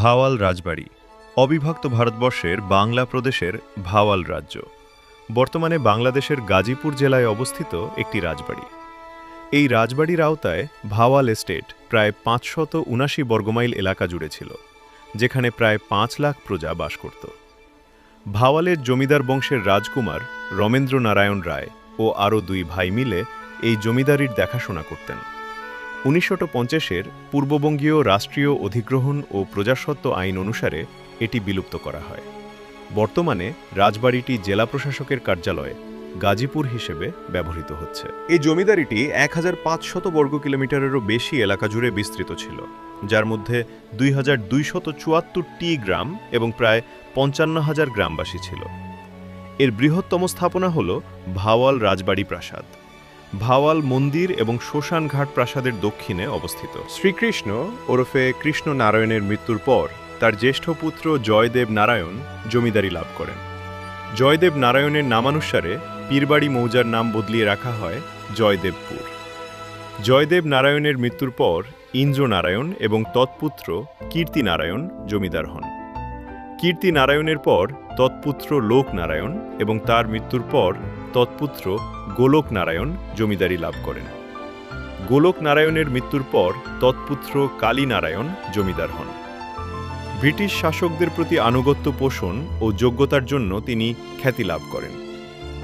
ভাওয়াল রাজবাড়ি, অবিভক্ত ভারতবর্ষের বাংলা প্রদেশের ভাওয়াল রাজ্য। বর্তমানে বাংলাদেশের গাজীপুর জেলায় অবস্থিত একটি রাজবাড়ি। এই রাজবাড়ির আওতায় ভাওয়াল এস্টেট প্রায় পাঁচশত উনাশি বর্গমাইল এলাকা জুড়ে ছিল, যেখানে প্রায় পাঁচ লাখ প্রজা বাস করত। ভাওয়ালের জমিদার বংশের রাজকুমার রমেন্দ্র নারায়ণ রায় ও আরও দুই ভাই মিলে এই জমিদারির দেখাশোনা করতেন। উনিশশো পঞ্চাশের পূর্ববঙ্গীয় রাষ্ট্রীয় অধিগ্রহণ ও প্রজাস্বত্ব আইন অনুসারে এটি বিলুপ্ত করা হয়। বর্তমানে রাজবাড়িটি জেলা প্রশাসকের কার্যালয়ে গাজীপুর হিসেবে ব্যবহৃত হচ্ছে। এই জমিদারিটি এক হাজার বর্গ কিলোমিটারেরও বেশি এলাকা জুড়ে বিস্তৃত ছিল, যার মধ্যে দুই হাজার গ্রাম এবং প্রায় পঞ্চান্ন হাজার গ্রামবাসী ছিল। এর বৃহত্তম স্থাপনা হল ভাওয়াল রাজবাড়ি প্রাসাদ। ভাওয়াল মন্দির এবং শ্মশান ঘাট প্রাসাদের দক্ষিণে অবস্থিত। শ্রীকৃষ্ণ ওরফে কৃষ্ণ নারায়ণের মৃত্যুর পর তার জ্যেষ্ঠ পুত্র জয়দেব নারায়ণ জমিদারি লাভ করেন। জয়দেব নারায়ণের নামানুসারে পীরবাড়ি মৌজার নাম বদলিয়ে রাখা হয় জয়দেবপুর। জয়দেব নারায়ণের মৃত্যুর পর ইন্দ্র নারায়ণ এবং তৎপুত্র কীর্তি নারায়ণ জমিদার হন। কীর্তি নারায়ণের পর তৎপুত্র লোক নারায়ণ এবং তার মৃত্যুর পর তৎপুত্র গোলক নারায়ণ জমিদারি লাভ করেন। গোলক নারায়ণের মৃত্যুর পর তৎপুত্র কালী নারায়ণ জমিদার হন। ব্রিটিশ শাসকদের প্রতি আনুগত্য পোষণ ও যোগ্যতার জন্য তিনি খ্যাতি লাভ করেন।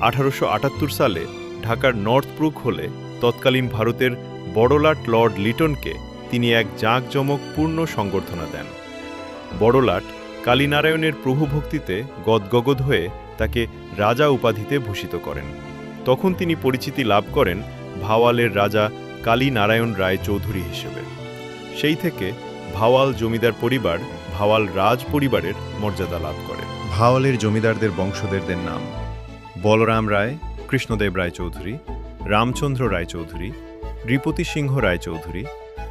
আঠারোশো আটাত্তর সালে ঢাকার নর্থ ব্রুক হলে তৎকালীন ভারতের বড়লাট লর্ড লিটনকে তিনি এক জাঁকজমক পূর্ণ সংবর্ধনা দেন। বড়লাট কালীনারায়ণের প্রভুভক্তিতে গদগগদ হয়ে তাকে রাজা উপাধিতে ভূষিত করেন। তখন তিনি পরিচিতি লাভ করেন ভাওয়ালের রাজা কালীনারায়ণ রায় চৌধুরী হিসেবে। সেই থেকে ভাওয়াল জমিদার পরিবার ভাওয়াল রাজ পরিবারের মর্যাদা লাভ করে। ভাওয়ালের জমিদারদের বংশধরদের নাম বলরাম রায়, কৃষ্ণদেব রায় চৌধুরী, রামচন্দ্র রায় চৌধুরী নৃপতি সিংহ রায় চৌধুরী,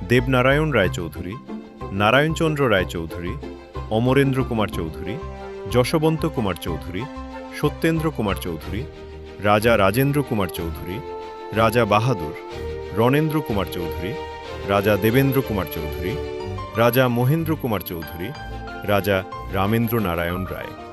দেবনারায়ণ রায় চৌধুরী, নারায়ণচন্দ্র রায় চৌধুরী, অমরেন্দ্র কুমার চৌধুরী, যশবন্ত কুমার চৌধুরী সত্যেন্দ্র কুমার চৌধুরী, রাজা রাজেন্দ্র কুমার চৌধুরী, রাজা বাহাদুর, রণেন্দ্র কুমার চৌধুরী, রাজা দেবেন্দ্র কুমার চৌধুরী, রাজা মহেন্দ্র কুমার চৌধুরী, রাজা রামেন্দ্র নারায়ণ রায়।